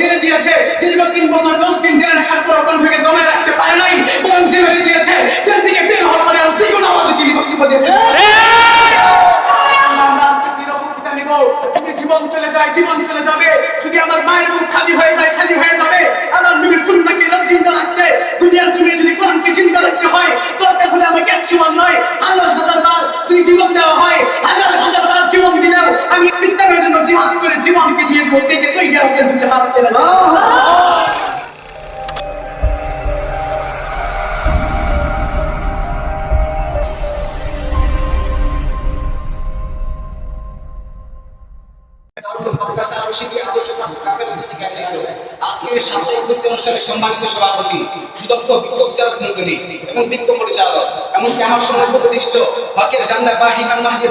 জেলে দিয়েছে। দীর্ঘ তিন বছর, দশ দিন জেলে রাখার পর কণ্ঠকে দমে রাখতে পারে নাই, বরং জেলে দিয়েছে। জেল থেকে বের হওয়ার পরে আরও দ্বিগুণ আমাদের তিনি বক্তব্য দিয়েছে খালি হয়ে যায়, খালি হয়ে যাবে। আমার জিন্দা রাখতে দুনিয়ার জমিনে যদি কোরআনকে জিন্দা রাখতে হয় দরকার হলে আমাকে এক সমাজ নয়, হাজার হাজার বার জীবন দেওয়া হয়, হাজার জীবন দিলেও আমি জন্য জিহাদ করে জীবনকে দিয়ে দিব কে কই হচ্ছে দুটি হাত ছেড়ে সম্মানিত সভাপতি সুদক্ষ বিক্ষোভ চালকী এবং বিক্ষোভ পরিচালক, এমনকি আমার সময় প্রতিষ্ঠ হকের জান্নার বাহিনী মাহির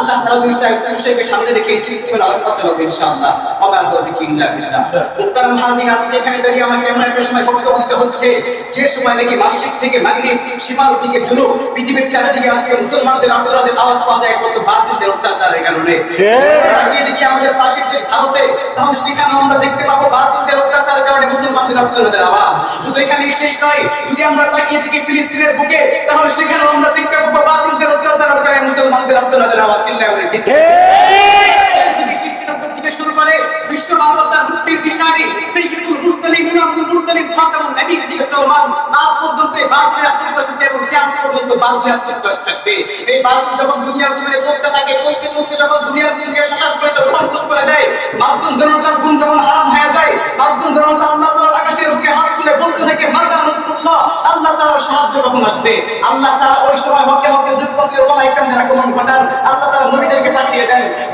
আল্লাহ তাআলা দুই চারটি বিষয়কে সামনে রেখে আলোচনা চালাবো ইনশাআল্লাহ। আমার তৌফিক ইল্লা বিল্লাহ। মুহতারাম হাজির আজকে এখানে দাঁড়িয়ে আমাকে এমন একটা সময় বক্তব্য দিতে হচ্ছে যে সময় নাকি মসজিদ থেকে মাগরিব থেকে পৃথিবীর চারিদিকে আজকে মুসলমানদের আন্দোলনের আওয়াজ পাওয়া যায় বাতিলদের অত্যাচারের কারণে। তাকিয়ে দেখি আমাদের পাশের দেশ ভারতে তখন সেখানে আমরা দেখতে পাবো বাতিলদের অত্যাচারের কারণে মুসলমানদের আন্দোলনের আওয়াজ। শুধু এখানেই শেষ নয় যদি আমরা তাকিয়ে দেখি ফিলিস্তিনের বুকে তাহলে সেখানেও আমরা দেখতে পাবো বাতিলদের অত্যাচারের কারণে মুসলমানদের আন্দোলনের আওয়াজ চিল্লায় বলে ঠিক থেকে শুরু করে বিশ্ব মানবতার মুক্তির দিশারি সাইয়্যিদুল মুরসালিন ইমামুল মুরসালিন খাতামুন নবীর দিকে চলমান আজ পর্যন্ত এই বাতিলের আত্মবিশ্বাস এবং কিয়ামত পর্যন্ত বাতিলের আত্মবিশ্বাস থাকবে এই বাতিল যখন দুনিয়ার জমিনে চলতে থাকে চলতে চলতে যখন দুনিয়ার দুনিয়া শাসন করে তো রূপান্তর করে দেয় মাধ্যম ধরনটার গুণ যখন হারাম হয়ে যায় মাধ্যম ধরনটা আল্লাহ তাআলা আকাশের বুকে হাত তুলে বলতে থাকে মারদা রাসূলুল্লাহ আল্লাহ তাআলার সাহায্য কখন আসবে? আল্লাহ তাআলা ওই সময় হকে হকে যুগপথের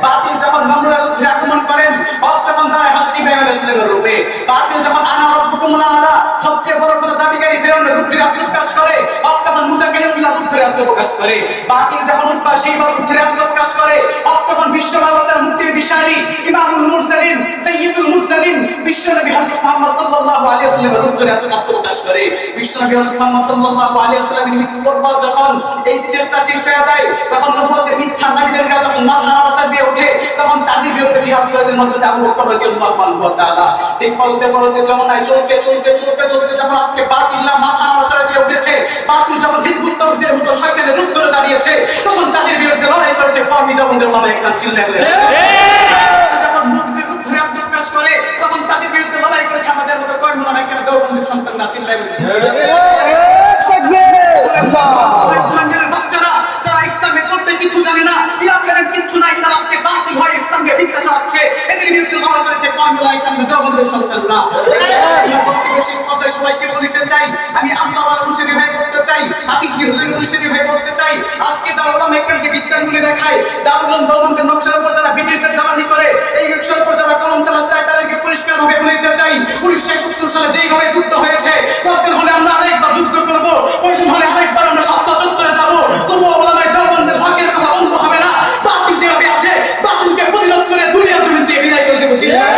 বাতিল যখন মামলার বিরুদ্ধে আক্রমণ করেন তখন তারা হযরত ইব্রাহিম সালামের রূপে বাতিল যখন আনা রব্বুকুম আলা সবচেয়ে বড় কথা দাবিকারী ফেরাউনের রূপে আত্মপ্রকাশ করে তখন মুসা কালিমুল্লাহ রূপে আত্মপ্রকাশ করে। বাতিল যখন উৎপা সেইবার রূপে আত্মপ্রকাশ করে তখন বিশ্ব মুক্তির দিশারি ইমামুল মুরসালিন সাইয়্যিদুল মুরসালিন বিশ্বনবী হযরত মুহাম্মদ সাল্লাল্লাহু আলাইহি ওয়াসাল্লামের রূপে আত্মপ্রকাশ করে। বিশ্বনবী হযরত মুহাম্মদ সাল্লাল্লাহু আলাইহি ওয়াসাল্লামের মৃত্যুর যখন এই দেশটা শেষ হয়ে যায়, তখন নবুয়তের মিথ্যা নবীদের যখন মাথা নাড়া দিয়ে ওঠে তখন তাদের বিরুদ্ধে জিহাদ করেছেন হযরত আবু বকর রাদিয়াল্লাহু আনহু তাআলা ঠিক ফলতে ফলতে যমুনায় চলতে চলতে চলতে চলতে যখন আজকে বাতিল না মাথা নাড়া দিয়ে উঠেছে বাতিল যখন হিজবুত তৌহিদের মতো শয়তানের রূপ ধরে দাঁড়িয়েছে তখন তাদের বিরুদ্ধে লড়াই করেছে কওমি দমনদের মামা একখান চিল্লায় বলে যখন মুক্তির রূপ ধরে আত্মপ্রকাশ করে তখন তাদের বিরুদ্ধে লড়াই করেছে আমাদের মতো কর্ম নামে একটা দেওবন্দের সন্তান না চিল্লায় বলে দেওবন্দের সন্তানরা বক্তব্য সবাইকে বলতে চাই? আমি আল্লাহ উঠে হয়ে করতে চাই। আমি ইহুদের উঠে হয়ে করতে চাই? আজকে তারা ওলাম একজনকে বিজ্ঞানগুলি দেখায় দারুল দেওবন্দের নকশার উপর তারা ব্রিটিশদের দালালি করে, এই নকশার উপর তারা কলম চালাতে তাদেরকে পরিষ্কার ভাবে বলে দিতে চাই। উনিশশো একাত্তর সালে যেইভাবে যুদ্ধ হয়েছে দরকার হলে আমরা আরেকবার যুদ্ধ করব প্রয়োজন হলে আরেকবার আমরা সত্তা চত্বরে যাব তবুও ওলামায় দেওবন্দের ভাগ্যের কথা বন্ধ হবে না বাতিল যেভাবে আছে বাতিলকে প্রতিরোধ করে দুনিয়ার জমি থেকে বিদায় করে দেবো চিন্তা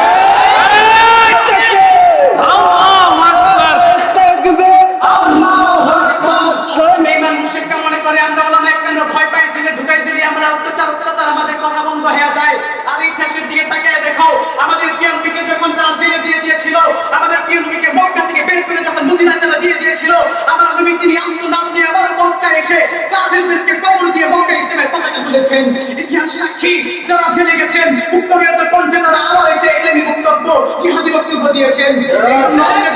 বেঈমান মুশরিকরা মনে করে আমরা ওলামা একদম ভয় পাই জেনে আমরা অত্যাচার অত্যাচার আমাদের কথা বন্ধ হয়ে যায়। আর ইতিহাসের দিকে তাকিয়ে দেখো, আমাদের প্রিয় যখন তারা জেলে দিয়ে দিয়েছিল, আমাদের প্রিয় মক্কা থেকে বের করে যখন মদিনায় তারা দিয়ে দিয়েছিল, আমার নবী তিনি আত্মনাম নিয়ে আবার মক্কা এসে কাফেরদেরকে কবর দিয়ে মক্কা ইসলামের পতাকা তুলেছেন। ইতিহাস সাক্ষী, যারা জেলে গেছেন উত্তমের কণ্ঠে তারা আরও এসে এলেমি বক্তব্য জিহাদি বক্তব্য দিয়েছেন।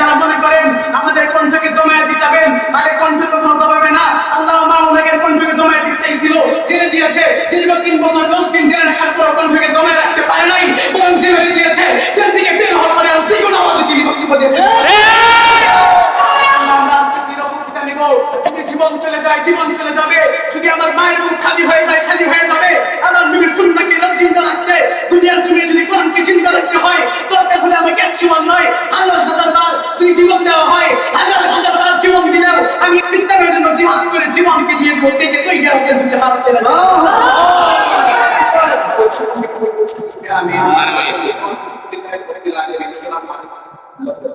যারা মনে করেন আমাদের কণ্ঠকে দমায় দিতে যাবেন আরে কণ্ঠ কখনো দমাবে না আল্লাহ মাওলাকের কণ্ঠকে দমায় দিতে চাইছিল জেলে দিয়েছে। দীর্ঘ তিন বছর, দশ দিন জেলে রাখার পর কণ্ঠকে দমায় রাখতে পারে নাই, বরং জেলে দিয়েছে। জেল থেকে বের হওয়ার পরে আরও দ্বিগুণ আমাদের তিনি বক্তব্য দিয়েছেন। আমরা মায়ের মুখ খালি হয়ে যায়, খালি হয়ে যাবে। আমার নবীর সুন্নাহকে জিন্দা রাখতে, দুনিয়ার জমিনে যদি কোরআনকে জিন্দা রাখতে হয় দরকার হলে আমাকে এক সমাজ নয় হাজার কে কই দেওয়া হচ্ছে দুটি হাত ছেড়ে আমিন আমিন।